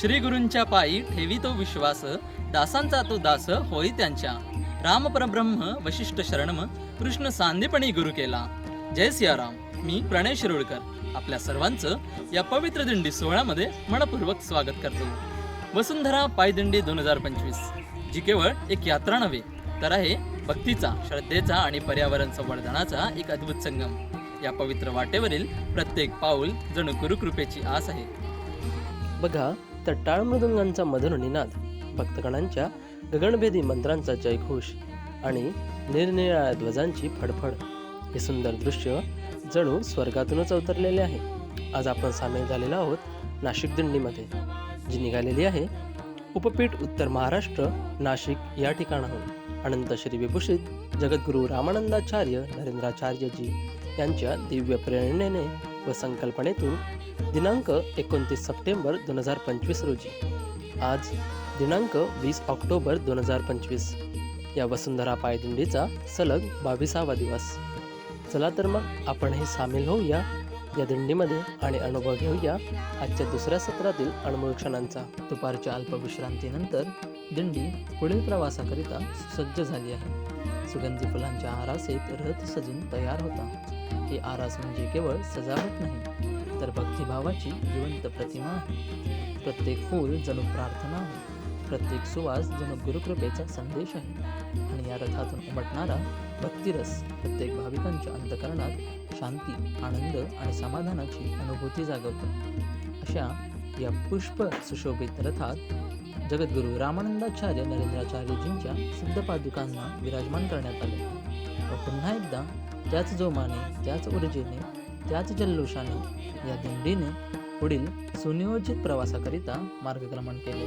श्री गुरूंच्या पायी ठेवी तो विश्वास दासांचा तो दास होई त्यांच्या. राम परब्रह्म वशिष्ठ शरणम कृष्ण सांदीपणी गुरु केला. जय सियाराम मी प्रणय शिरोडकर. आपल्या सर्वांचं या पवित्र दिंडी सोहळ्यामध्ये मनपूर्वक स्वागत करतो. वसुंधरा पायदिंडी दोन हजार पंचवीस. जी केवळ एक यात्रा नव्हे तर आहे भक्तीचा श्रद्धेचा आणि पर्यावरण संवर्धनाचा एक अद्भुत संगम. या पवित्र वाटेवरील प्रत्येक पाऊल जणू गुरुकृपेची आस आहे. बघा तर टाळ मृदुंगांचा मधुर निनाद भक्तगणांच्या गगनभेदी मंत्रांचा जयघोष आणि निरनिराळ्या ध्वजांची फडफड. हे सुंदर दृश्य जणू स्वर्गातूनच अवतरलेले आहे. आज आपण सामील झालेलो आहोत नाशिक दिंडीमध्ये जी निघालेली आहे उपपीठ उत्तर महाराष्ट्र नाशिक या ठिकाणाहून. अनंत श्री विभूषित जगद्गुरू रामानंदाचार्य नरेंद्राचार्यजी यांच्या दिव्य प्रेरणेने व संकल्पनेतून दिनांक एकोणतीस सप्टेंबर दोन हजार पंचवीस रोजी. आज दिनांक वीस ऑक्टोबर दोन हजार पंचवीस. या वसुंधरा पायदिंडीचा सलग बावीसावा दिवस. चला तर मग आपण हे सामील होऊया या दिंडीमध्ये आणि अनुभव घेऊया आजच्या दुसऱ्या सत्रातील अनुभव क्षणांचा. दुपारच्या अल्पविश्रांतीनंतर दिंडी पुढील प्रवासाकरिता सुसज्ज झाली आहे. सुगंधी फुलांच्या आरासेत रथ सजून तयार होता. ही आरास म्हणजे केवळ सजावट नाही तर भक्तिभावाची जिवंत प्रतिमा आहे. प्रत्येक फूल जणू प्रार्थना आहे. प्रत्येक सुवास जणू गुरुकृपेचा संदेश आहे. आणि या रथातून उमटणारा भक्तिरस प्रत्येक भाविकांच्या अंतकरणात शांती आनंद आणि समाधानाची अनुभूती जागवतो. अशा या पुष्प सुशोभित रथात जगद्गुरू रामानंदाचार्य नरेंद्राचार्यजींच्या सिद्धपादुकांना विराजमान करण्यात आले. व पुन्हा एकदा त्याच जोमाने त्याच ऊर्जेने त्याच जल्लोषाने या दिंडीने पुढील सुनियोजित प्रवासाकरिता मार्गक्रमण केले.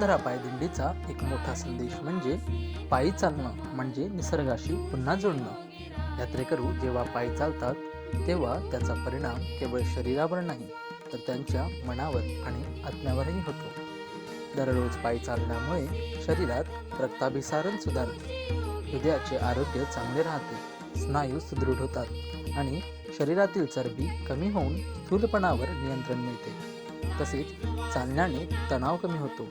वसुंधरा पायदिंडीचा एक मोठा संदेश म्हणजे पायी चालणं म्हणजे निसर्गाशी पुन्हा जोडणं. यात्रेकरू जेव्हा पायी चालतात तेव्हा त्याचा परिणाम केवळ शरीरावर नाही तर त्यांच्या मनावर आणि आत्म्यावरही होतो. दररोज पायी चालण्यामुळे शरीरात रक्ताभिसारण सुधारते. हृदयाचे आरोग्य चांगले राहते स्नायू सुदृढ होतात आणि शरीरातील चरबी कमी होऊन स्थूलपणावर नियंत्रण मिळते. तसेच चालण्याने तणाव कमी होतो.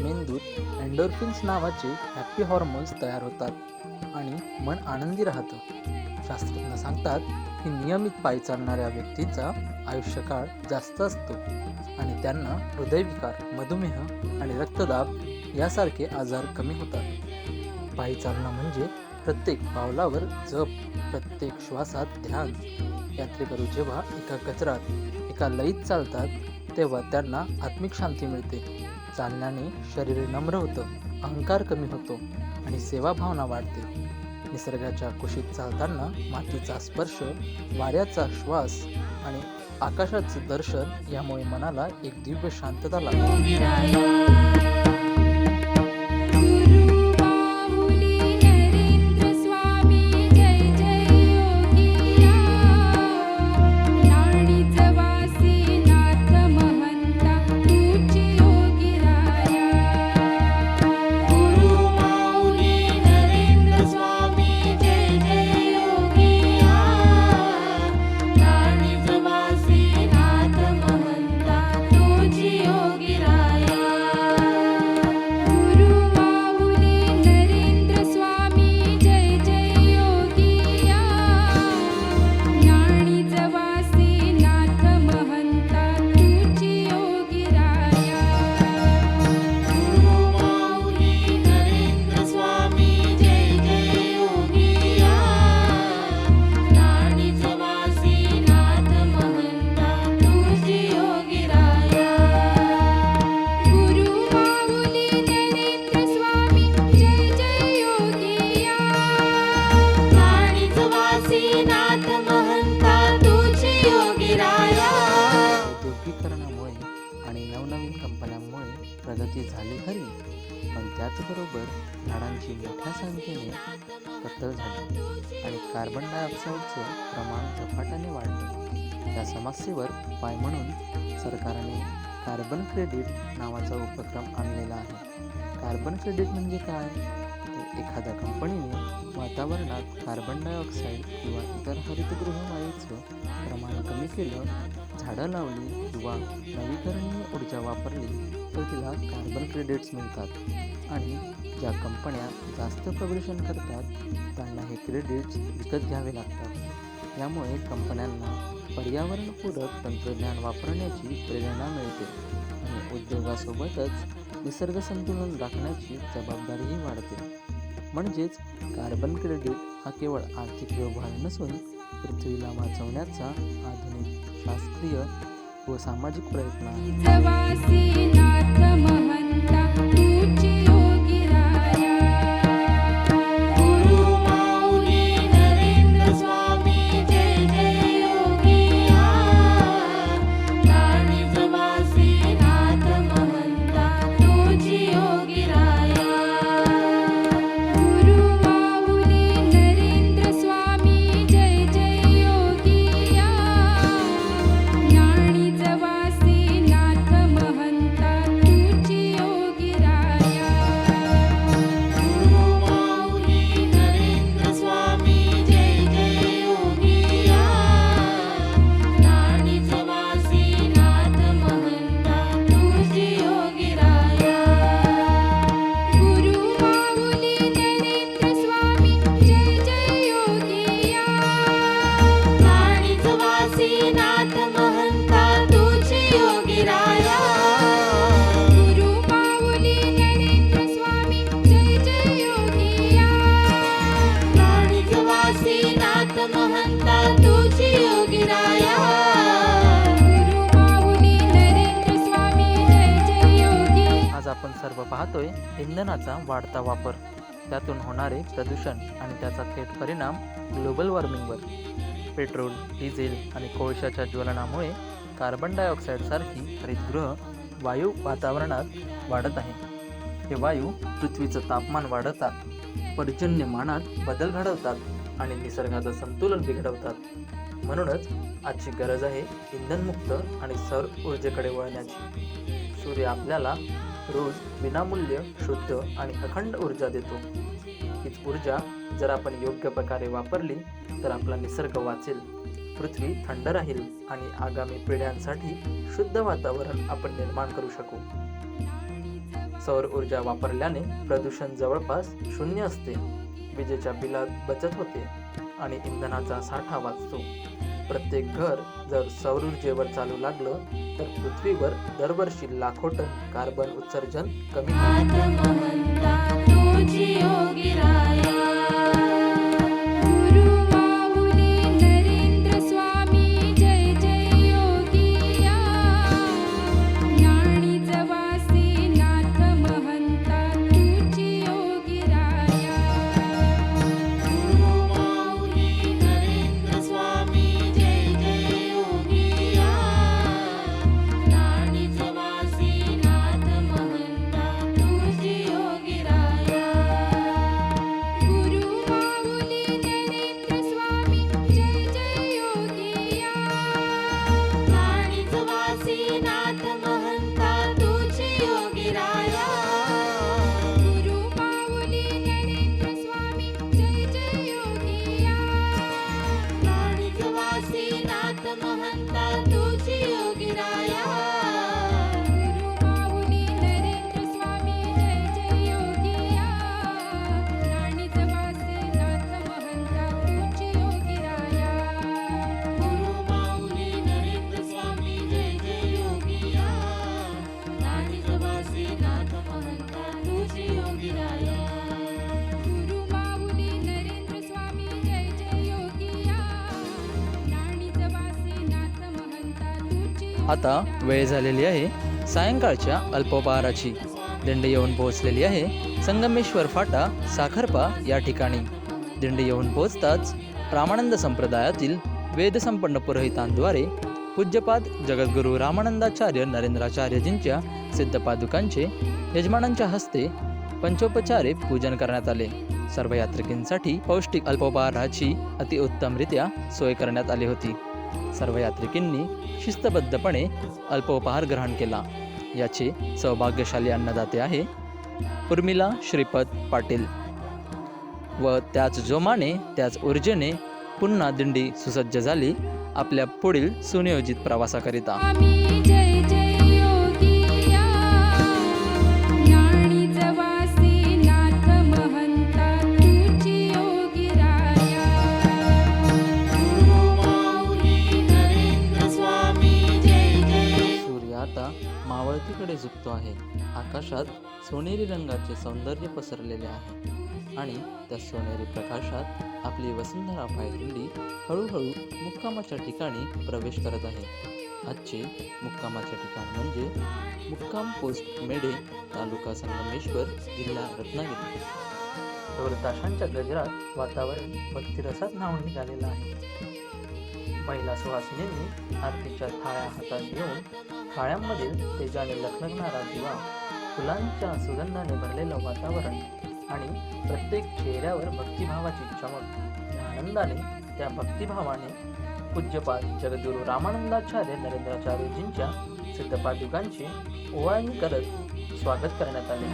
मेंदूत एन्डोर्फिन्स नावाचे हॅपी हॉर्मोन्स तयार होतात आणि मन आनंदी राहतं. शास्त्रज्ञ सांगतात की नियमित पायी चालणाऱ्या व्यक्तीचा आयुष्यकाळ जास्त असतो आणि त्यांना हृदयविकार मधुमेह आणि रक्तदाब यासारखे आजार कमी होतात. पायी चालणं म्हणजे प्रत्येक पावलावर जप प्रत्येक श्वासात ध्यान. यात्रेकरू जेव्हा एका कचरात एका लयीत चालतात तेव्हा त्यांना आत्मिक शांती मिळते. चालण्याने शरीर नम्र होतं अहंकार कमी होतो आणि सेवाभावना वाढते. निसर्गाच्या कुशीत चालताना मातीचा स्पर्श वाऱ्याचा श्वास आणि आकाशाचं दर्शन यामुळे मनाला एक दिव्य शांतता लागते. त्याचबरोबर झाडांची मोठ्या संख्येने कत्तल झाली आणि कार्बन डायऑक्साईडचं प्रमाण झपाट्याने वाढले. या समस्येवर उपाय म्हणून सरकारने कार्बन क्रेडिट नावाचा उपक्रम आणलेला आहे. कार्बन क्रेडिट म्हणजे काय? एखाद्या कंपनीने वातावरणात कार्बन डायऑक्साईड किंवा इतर हरितगृह वायूचं प्रमाण कमी केलं झाडं लावली किंवा नवीकरणीय ऊर्जा वापरली तर तिला कार्बन क्रेडिट्स मिळतात. आणि ज्या कंपन्या जास्त प्रदूषण करतात त्यांना हे क्रेडिट्स विकत घ्यावे लागतात. यामुळे कंपन्यांना पर्यावरणपूरक तंत्रज्ञान वापरण्याची प्रेरणा मिळते आणि उद्योगासोबतच निसर्ग संतुलन राखण्याची जबाबदारीही वाढते. म्हणजेच कार्बन क्रेडिट हा केवळ आर्थिक व्यवहार नसून पृथ्वीला वाचवण्याचा आधुनिक शास्त्रीय व सामाजिक प्रयत्न आहे. सर्व पाहतोय इंधनाचा वाढता वापर. त्यातून होणारे प्रदूषण आणि त्याचा थेट परिणाम ग्लोबल वॉर्मिंगवर. पेट्रोल डिझेल आणि कोळशाच्या ज्वलनामुळे कार्बन डायऑक्साईडसारखी हरितगृह वायू वातावरणात वाढत आहे. हे वायू पृथ्वीचं तापमान वाढवतात पर्जन्यमानात बदल घडवतात आणि निसर्गाचं संतुलन बिघडवतात. म्हणूनच आजची गरज आहे इंधनमुक्त आणि सौर ऊर्जेकडे वळण्याची. सूर्य आपल्याला रोज विनामूल्य शुद्ध आणि अखंड ऊर्जा देतो. हीच ऊर्जा जर आपण योग्य प्रकारे वापरली तर आपला निसर्ग वाचेल. पृथ्वी थंड राहील आणि आगामी पिढ्यांसाठी शुद्ध वातावरण आपण निर्माण करू शकू. सौर ऊर्जा वापरल्याने प्रदूषण जवळपास शून्य असते. विजेच्या बिलात बचत होते आणि इंधनाचा साठा वाचतो. प्रत्येक घर जर सौर ऊर्जेवर चालू लागलं तर पृथ्वीवर दरवर्षी लाखो टन कार्बन उत्सर्जन कमी आता वेळ झालेली आहे सायंकाळच्या अल्पोपहाराची दिंडी येऊन पोहोचलेली आहे संगमेश्वर फाटा साखरपा या ठिकाणी. दिंडी येऊन पोहोचताच रामानंद संप्रदायातील वेदसंपन्न पुरोहितांद्वारे पूज्यपाद जगद्गुरू रामानंदाचार्य नरेंद्राचार्यजींच्या सिद्धपादुकांचे यजमानांच्या हस्ते पंचोपचारे पूजन करण्यात आले. सर्व यात्रिकांसाठी पौष्टिक अल्पोपहाराची अतिउत्तमरित्या सोय करण्यात आली होती. सर्व यात्रिकांनी शिस्तबद्धपणे अल्पोपहार ग्रहण केला. याचे सौभाग्यशाली अन्नदाते आहे उर्मिला श्रीपद पाटील. व त्याच जोमाने त्याच ऊर्जेने पुन्हा दिंडी सुसज्ज झाली आपल्या पुढील सुनियोजित प्रवासाकरिता. आहे. आकाशात सोनेरी रंगाचे सौंदर्य पसरलेले आहे. आणि त्या सोनेरी प्रकाशात आपली वसुंधरा पायदिंडी हळूहळू मुक्कामाच्या ठिकाणी प्रवेश करत आहे. आजचे मुक्कामाचे ठिकाण म्हणजे मुक्काम पोस्ट मेढे तालुका संगमेश्वर जिल्हा रत्नागिरी. ढोल गजरात वातावरण भक्तिरसात नाव निघालेलं आहे. महिला सुहासिनींनी आरतीच्या थाळ्या हातात घेऊन थाळ्यांमधील तेजाने लखलखणारा दिवा फुलांच्या सुगंधाने भरलेलं वातावरण आणि प्रत्येक चेहऱ्यावर भक्तिभावाची चमक. या आनंदाने त्या भक्तिभावाने पूज्यपाद जगद्गुरू रामानंदाचार्य नरेंद्राचार्यजींच्या सिद्धपादुकांची ओवाळणी करत स्वागत करण्यात आले.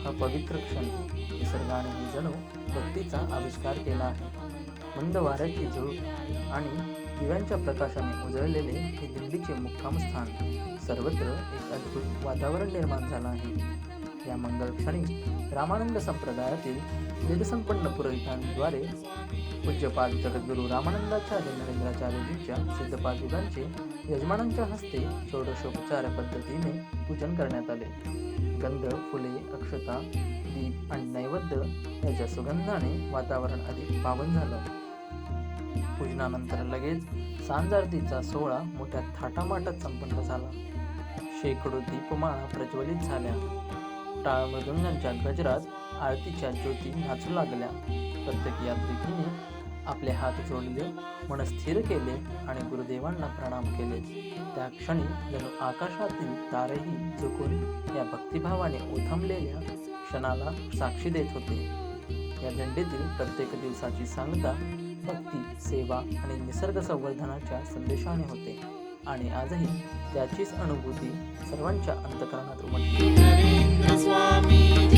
हा पवित्र क्षण निसर्गाने जणू भक्तीचा आविष्कार केला आहे. मंद वाऱ्याची झुळूक आणि दिव्यांच्या प्रकाशाने उजळलेले हे दिल्लीचे मुक्काम स्थान सर्वत्र एक अद्भुत वातावरण निर्माण झालं आहे. या मंगल क्षणी रामानंद संप्रदायातील वेदसंपन्न पुरोहितांद्वारे पूज्यपाद जगद्गुरू रामानंदाचार्य नरेंद्राचार्यजींच्या सिद्धपादुकांचे यजमानांच्या हस्ते षोडशोपचार पद्धतीने पूजन करण्यात आले. गंध फुले अक्षता दीप आणि नैवेद्य याच्या सुगंधाने वातावरण अधिक पावन झालं. पूजनानंतर लगेच सांजारतीचा सोहळा मोठ्या थाटामाटात संपन्न झाला. शेकडो दीपमाळा प्रज्वलित झाल्या. टाळ मृदुंगांच्या गजरात आरतीच्या ज्योती नाचू लागल्या. प्रत्येक यात्रिकीने आपले हात जोडले मन स्थिर केले आणि गुरुदेवांना प्रणाम केले. त्या क्षणी जणू आकाशातील तारेही झुकून या भक्तिभावाने उथमलेल्या क्षणाला साक्षी देत होते. या दिंडीतील प्रत्येक दिवसाची सांगता भक्ती सेवा आणि निसर्ग संवर्धनाच्या संदेशाने होते. आणि आजही त्याचीच अनुभूती सर्वांच्या अंतकरणात उमटली rozłami.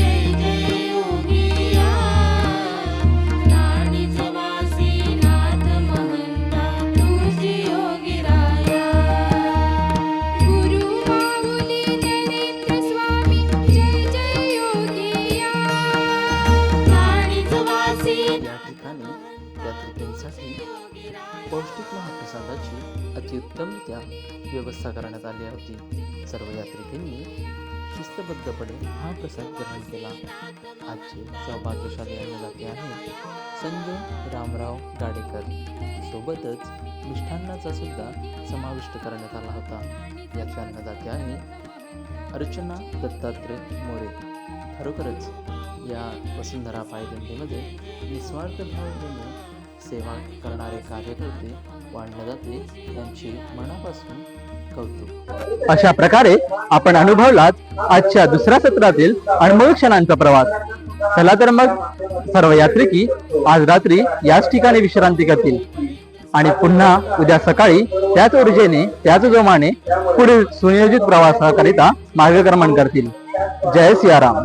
महाप्रसाद हा ग्रहण केला. आजचे सौभाग्यशाली अन्नदाते आहे संजय रामराव गाडेकर. सोबतच मिष्ठान्नाचा सुद्धा समाविष्ट करण्यात आला होता. याचे अन्नदाते आहे अर्चना दत्तात्रय मोरे. खरोखरच या वसुंधरा पायदंडीमध्ये निस्वार्थ भावनेने सेवा करणारे कार्यकर्ते व अन्नदाते त्यांची मनापासून कौतुक. अशा प्रकारे आपण अनुभवलात आजच्या दुसऱ्या सत्रातील अनमोल क्षणांचा प्रवास. चला तर मग सर्व यात्रिकी आज रात्री याच ठिकाणी विश्रांती करतील आणि पुन्हा उद्या सकाळी त्याच ऊर्जेने त्याच जोमाने पुढील सुनियोजित प्रवासाकरिता मार्गक्रमण करतील. जय सियाराम.